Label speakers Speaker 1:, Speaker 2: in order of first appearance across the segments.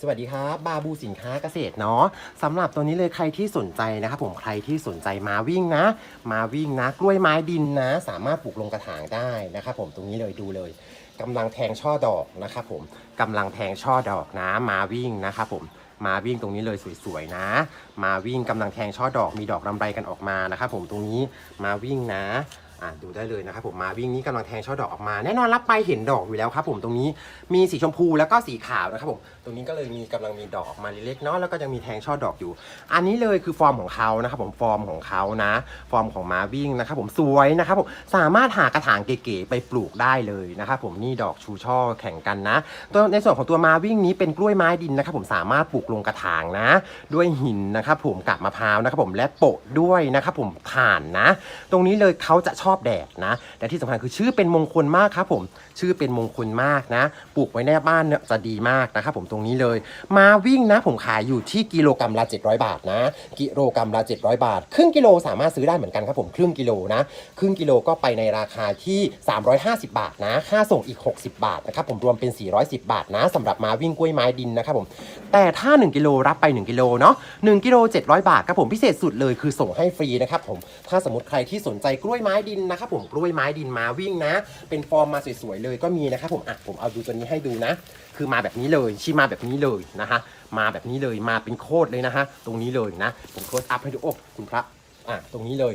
Speaker 1: สวัสดีครับบาบูสินค้าเกษตรเนาะสำหรับตัวนี้เลยใครที่สนใจนะครับผมใครที่สนใจมาวิ่งนะ มาวิ่งนะกล้วยไม้ดินนะ สามารถปลูกลงกระถางได้นะครับผมตรงนี้เลยดูเลยกำลังแทงช่อดอกนะครับผมกำลังแทงช่อดอกนะ มาวิ่งนะครับผมมาวิ่งตรงนี้เลยสวยๆนะ มาวิ่งกำลังแทงช่อดอกมีดอกรำไรกันออกมานะครับผมตรงนี้มาวิ่งนะ อ่าดูได้เลยนะครับผมมาวิ่งนี้กำลังแทงช่อดอกออกมา แน่นอนรับไปเห็นดอกอยู่แล้วครับผมตรงนี้มีสีชมพูแล้วก็สีขาวนะครับผมตรงนี้ก็เลยมีกำลังมีดอกออกมาเล็กๆเนาะแล้วก็ยังมีแทงช่อดอกอยู่ อันนี้เลยคือฟอร์มของเขานะครับผมฟอร์มของเขานะ ฟอร์มของมาวิ่งนะครับผมสวยนะครับผมสามารถหากระถางเก๋ๆไปปลูกได้เลยนะครับผมนี่ดอกชูช่อแข่งกันนะตัวในส่วนของตัวมาวิ่งนี้เป็นกล้วยไม้ดินนะครับผมสามารถปลูกลงกระถางนะ ด้วยหินนะครับผมกับมะพร้าวนะครับผมและโปะด้วยนะครับผมถ่านนะ ตรงนี้เลยเขาจะชอบอบแดดนะแต่ที่สำคัญคือชื่อเป็นมงคลมากครับผมชื่อเป็นมงคลมากนะ ปลูกไว้ในบ้านเนี่ยจะดีมากนะครับผมตรงนี้เลย มาวิ่งนะผมขายอยู่ที่กิโลกรัมละ 700 บาทนะ กิโลกรัมละ 700 บาท ครึ่งกิโลสามารถซื้อได้เหมือนกันครับผมครึ่งกิโลนะ ครึ่งกิโลก็ไปในราคาที่ 350 บาทนะ ค่าส่งอีก 60 บาทนะครับผมรวมเป็น 410 บาทนะสำหรับมาวิ่งกล้วยไม้ดินนะครับผมแต่ถ้า 1 กิโลรับไป 1 กิโลเนาะ1กิโล700 บาทครับผมพิเศษสุดเลยคือส่งให้ฟรีนะครับผมถ้าสมมติใครที่สนใจกล้วยไม้ดินนะครับผมกล้วยไม้ดินมาวิ่งนะ เป็นฟอร์มมาสวยๆเลยก็มีนะครับผมอะผมเอาดูตัวนี้ให้ดูนะ คือมาแบบนี้เลยชีมาแบบนี้เลยนะฮะมาแบบนี้เลยมาเป็นโคตรเลยนะฮะตรงนี้เลยนะ ผมโคตรอัพให้ดูโอ้คุณพระอะตรงนี้เลย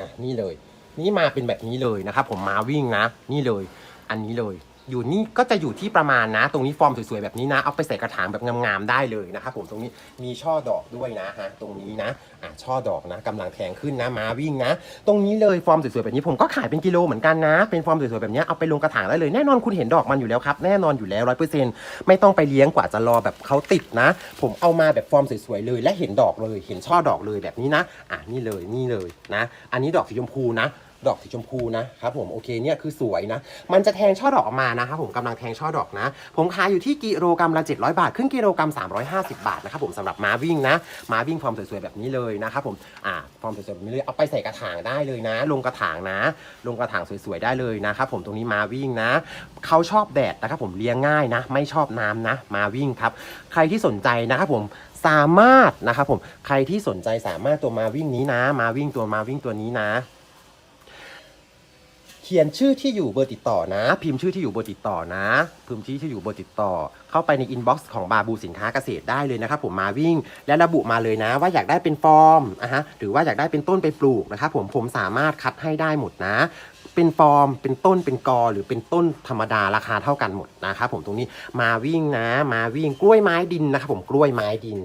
Speaker 1: อะนี่เลย นี่มาเป็นแบบนี้เลยนะครับผมมาวิ่งนะ นี่เลย อันนี้เลย อยู่นี่ก็จะอยู่ที่ประมาณนะ ตรงนี้ฟอร์มสวยๆแบบนี้นะ เอาไปใส่กระถางแบบงามๆได้เลยนะครับผมตรงนี้มีช่อดอกด้วยนะฮะตรงนี้นะอะช่อดอกนะกำลังแทงขึ้นนะมาวิ่งนะ ตรงนี้เลยฟอร์มสวยๆแบบนี้ผมก็ขายเป็นกิโลเหมือนกันนะ เป็นฟอร์มสวยๆแบบนี้เอาไปลงกระถางได้เลยแน่นอนคุณเห็นดอกมันอยู่แล้วครับแน่นอนอยู่แล้วร้อยเปอร์เซ็นต์ไม่ต้องไปเลี้ยงกว่าจะรอแบบเขาติดนะ ผมเอามาแบบฟอร์มสวยๆเลยและเห็นดอกเลย เห็นช่อดอกเลยแบบนี้นะอะนี่เลยนี่เลยนะ อันนี้ดอกสีชมพูนะ ดอกสีชมพูนะครับผมโอเคเนี่ยคือสวยนะ มันจะแทงช่อดอกออกมานะครับผมกำลังแทงช่อดอกนะ ผมขายอยู่ที่กิโลกรัมละ 700 บาทครึ่งกิโลกรัม 350 บาทนะครับผมสำหรับม้าวิ่งนะม้าวิ่งฟอร์มสวยๆแบบนี้เลยนะครับผมอ่าฟอร์มสวยๆแบบนี้เลยเอาไปใส่กระถางได้เลยนะ ลงกระถางนะ ลงกระถางสวยๆได้เลยนะครับผมตรงนี้ม้าวิ่งนะเขาชอบแดดนะครับผมเลี้ยงง่ายนะ ไม่ชอบน้ำนะม้าวิ่งครับใครที่สนใจนะครับผมสามารถนะครับผมใครที่สนใจสามารถตัวมาวิ่งนี้นะ มาวิ่งตัวมาวิ่งตัวนี้นะ ขียนชื่อที่อยู่เบอร์ติดต่อนะ พิมพ์ชื่อที่อยู่เบอร์ติดต่อนะพิมพ์ชื่อที่อยู่เบอร์ติดต่อ เข้าไปในอินบ็อกซ์ของบาบูสินค้าเกษตรได้เลยนะครับผมมาวิ่ง และระบุมาเลยนะ ว่าอยากได้เป็นฟอร์มอะฮะหรือว่าอยากได้เป็นต้นไปปลูกนะครับผมผมสามารถคัดให้ได้หมดนะ เป็นฟอร์ม เป็นต้นเป็นกอ หรือเป็นต้นธรรมดาราคาเท่ากันหมดนะครับผมตรงนี้มาวิ่งนะ มาวิ่งกล้วยไม้ดินนะครับผมกล้วยไม้ดิน